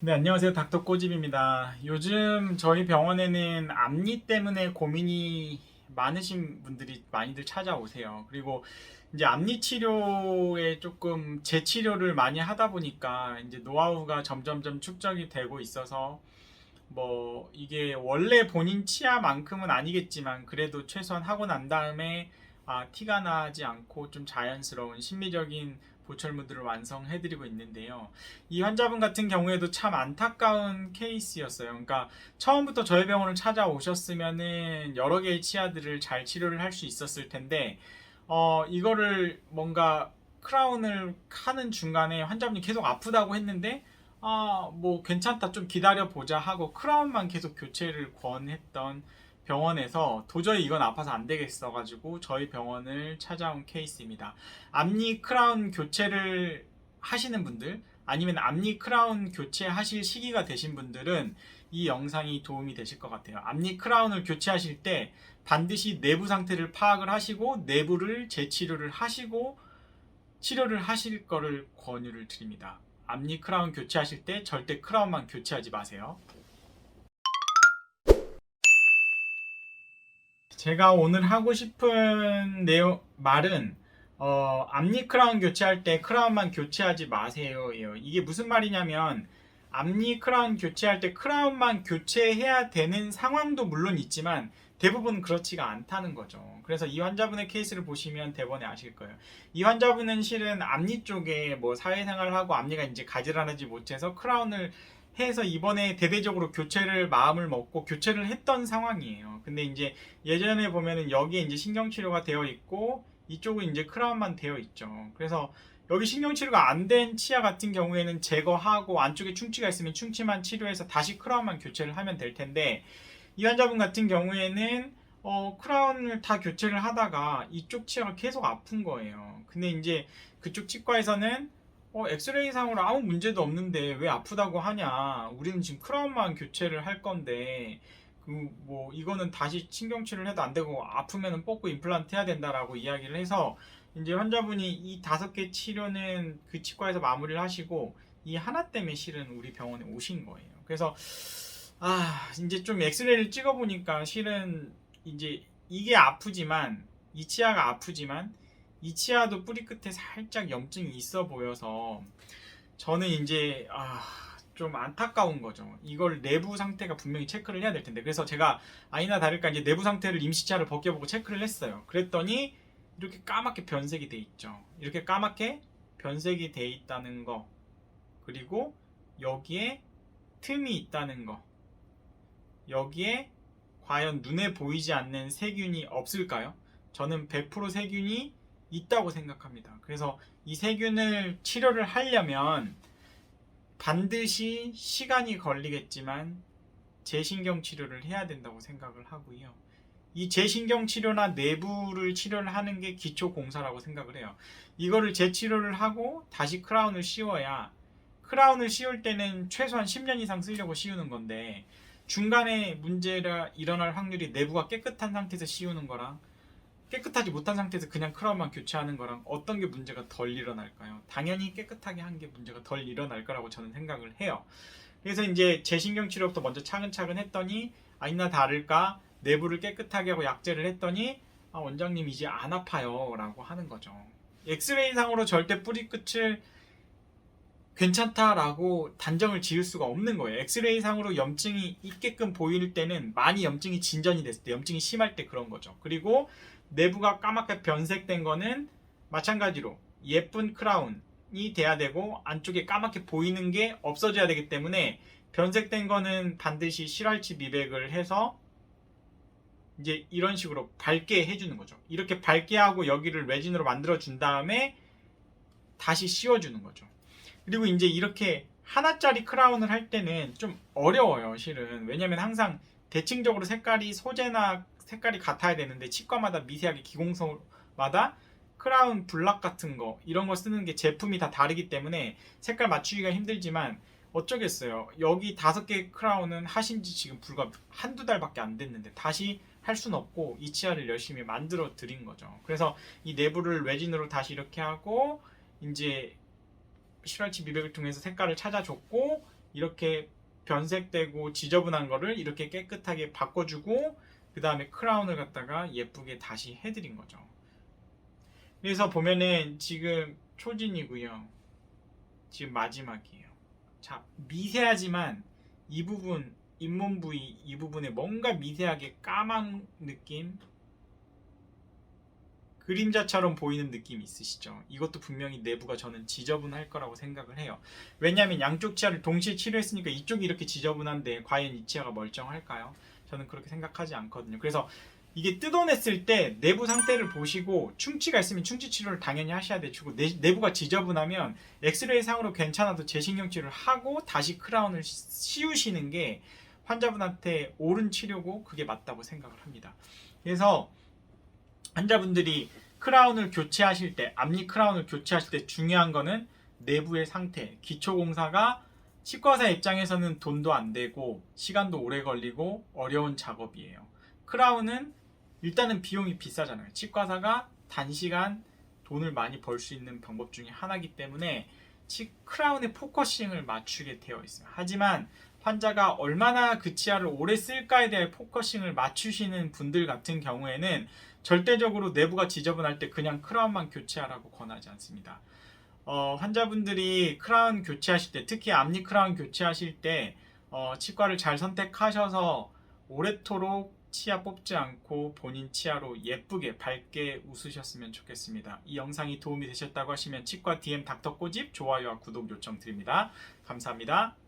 네, 안녕하세요. 닥터 꼬집입니다. 요즘 저희 병원에는 앞니 때문에 고민이 많으신 분들이 많이들 찾아오세요. 그리고 이제 앞니 치료에 조금 재치료를 많이 하다 보니까 이제 노하우가 점점점 축적이 되고 있어서 뭐 이게 원래 본인 치아만큼은 아니겠지만 그래도 최소한 하고 난 다음에 아, 티가 나지 않고 좀 자연스러운 심미적인 보철무들을 완성해드리고 있는데요. 이 환자분 같은 경우에도 참 안타까운 케이스였어요. 그러니까 처음부터 저희 병원을 찾아오셨으면은 여러 개의 치아들을 잘 치료를 할 수 있었을 텐데, 어, 이거를 뭔가 크라운을 하는 중간에 환자분이 계속 아프다고 했는데, 아, 뭐 괜찮다 좀 기다려 보자 하고 크라운만 계속 교체를 권했던 병원에서 도저히 이건 아파서 안 되겠어 가지고 저희 병원을 찾아온 케이스입니다. 앞니 크라운 교체를 하시는 분들 아니면 앞니 크라운 교체하실 시기가 되신 분들은 이 영상이 도움이 되실 것 같아요. 앞니 크라운을 교체하실 때 반드시 내부 상태를 파악을 하시고 내부를 재치료를 하시고 치료를 하실 거를 권유를 드립니다. 앞니 크라운 교체하실 때 절대 크라운만 교체하지 마세요. 제가 오늘 하고 싶은 내용 말은 어, 앞니 크라운 교체할 때 크라운만 교체하지 마세요예요. 이게 무슨 말이냐면 앞니 크라운 교체할 때 크라운만 교체해야 되는 상황도 물론 있지만 대부분 그렇지가 않다는 거죠. 그래서 이 환자분의 케이스를 보시면 대번에 아실 거예요. 이 환자분은 실은 앞니 쪽에 뭐 사회생활을 하고 앞니가 이제 가지런하지 못해서 크라운을 해서 이번에 대대적으로 교체를 마음을 먹고 교체를 했던 상황이에요. 근데 이제 예전에 보면은 여기에 이제 신경치료가 되어 있고 이쪽은 이제 크라운만 되어 있죠. 그래서 여기 신경치료가 안 된 치아 같은 경우에는 제거하고 안쪽에 충치가 있으면 충치만 치료해서 다시 크라운만 교체를 하면 될 텐데 이 환자분 같은 경우에는 어, 크라운을 다 교체를 하다가 이쪽 치아가 계속 아픈 거예요. 근데 이제 그쪽 치과에서는 어, 엑스레이 상으로 아무 문제도 없는데 왜 아프다고 하냐? 우리는 지금 크라운만 교체를 할 건데 그 뭐 이거는 다시 신경치료를 해도 안 되고 아프면은 뽑고 임플란트 해야 된다라고 이야기를 해서 이제 환자분이 이 다섯 개 치료는 그 치과에서 마무리를 하시고 이 하나 때문에 실은 우리 병원에 오신 거예요. 그래서 아 이제 좀 엑스레이를 찍어 보니까 실은 이제 이게 아프지만 이 치아가 아프지만 이 치아도 뿌리 끝에 살짝 염증이 있어 보여서 저는 이제 아, 좀 안타까운 거죠. 이걸 내부 상태가 분명히 체크를 해야 될 텐데 그래서 제가 아니나 다를까 이제 내부 상태를 임시 치아를 벗겨보고 체크를 했어요. 그랬더니 이렇게 까맣게 변색이 돼 있죠. 이렇게 까맣게 변색이 돼 있다는 거 그리고 여기에 틈이 있다는 거 여기에 과연 눈에 보이지 않는 세균이 없을까요? 저는 100% 세균이 있다고 생각합니다. 그래서 이 세균을 치료를 하려면 반드시 시간이 걸리겠지만 재신경 치료를 해야 된다고 생각을 하고요. 이 재신경 치료나 내부를 치료를 하는 게 기초 공사라고 생각을 해요. 이거를 재치료를 하고 다시 크라운을 씌워야 크라운을 씌울 때는 최소한 10년 이상 쓰려고 씌우는 건데 중간에 문제가 일어날 확률이 내부가 깨끗한 상태에서 씌우는 거랑 깨끗하지 못한 상태에서 그냥 크라운만 교체하는 거랑 어떤 게 문제가 덜 일어날까요? 당연히 깨끗하게 한 게 문제가 덜 일어날 거라고 저는 생각을 해요. 그래서 이제 재신경 치료부터 먼저 차근차근 했더니 아니나 다를까 내부를 깨끗하게 하고 약제를 했더니 아, 원장님 이제 안 아파요 라고 하는 거죠. 엑스레이 상으로 절대 뿌리 끝을 괜찮다라고 단정을 지을 수가 없는 거예요. 엑스레이 상으로 염증이 있게끔 보일 때는 많이 염증이 진전이 됐을 때, 염증이 심할 때 그런 거죠. 그리고 내부가 까맣게 변색된 거는 마찬가지로 예쁜 크라운이 돼야 되고 안쪽에 까맣게 보이는 게 없어져야 되기 때문에 변색된 거는 반드시 실활치 미백을 해서 이제 이런 식으로 밝게 해주는 거죠. 이렇게 밝게 하고 여기를 레진으로 만들어 준 다음에 다시 씌워주는 거죠. 그리고 이제 이렇게 하나짜리 크라운을 할 때는 좀 어려워요, 실은. 왜냐면 항상 대칭적으로 색깔이 소재나 색깔이 같아야 되는데 치과마다 미세하게 기공소마다 크라운 블락 같은 거 이런 거 쓰는 게 제품이 다 다르기 때문에 색깔 맞추기가 힘들지만 어쩌겠어요. 여기 다섯 개 크라운은 하신 지 지금 불과 한두 달밖에 안 됐는데 다시 할순 없고 이 치아를 열심히 만들어 드린 거죠. 그래서 이 내부를 레진으로 다시 이렇게 하고 이제 실활치 미백을 통해서 색깔을 찾아줬고 이렇게 변색되고 지저분한 거를 이렇게 깨끗하게 바꿔주고 그 다음에 크라운을 갖다가 예쁘게 다시 해드린 거죠. 그래서 보면은 지금 초진이고요. 지금 마지막이에요. 자 미세하지만 이 부분 잇몸 부위 이 부분에 뭔가 미세하게 까만 느낌 그림자처럼 보이는 느낌 있으시죠? 이것도 분명히 내부가 저는 지저분할 거라고 생각을 해요. 왜냐하면 양쪽 치아를 동시에 치료했으니까 이쪽이 이렇게 지저분한데 과연 이 치아가 멀쩡할까요? 저는 그렇게 생각하지 않거든요. 그래서 이게 뜯어냈을 때 내부 상태를 보시고 충치가 있으면 충치 치료를 당연히 하셔야 되고 내, 내부가 지저분하면 엑스레이 상으로 괜찮아도 재신경 치료를 하고 다시 크라운을 씌- 씌우시는 게 환자분한테 옳은 치료고 그게 맞다고 생각을 합니다. 그래서 환자분들이 크라운을 교체하실 때 앞니 크라운을 교체하실 때 중요한 거는 내부의 상태 기초 공사가 치과사 입장에서는 돈도 안 되고 시간도 오래 걸리고 어려운 작업이에요. 크라운은 일단은 비용이 비싸잖아요. 치과사가 단시간 돈을 많이 벌 수 있는 방법 중에 하나이기 때문에 치 크라운의 포커싱을 맞추게 되어 있어요. 하지만 환자가 얼마나 그 치아를 오래 쓸까에 대해 포커싱을 맞추시는 분들 같은 경우에는 절대적으로 내부가 지저분할 때 그냥 크라운만 교체하라고 권하지 않습니다. 어, 환자분들이 크라운 교체하실 때, 특히 앞니 크라운 교체하실 때 어, 치과를 잘 선택하셔서 오래도록 치아 뽑지 않고 본인 치아로 예쁘게 밝게 웃으셨으면 좋겠습니다. 이 영상이 도움이 되셨다고 하시면 치과 DM 닥터 꼬집 좋아요와 구독 요청 드립니다. 감사합니다.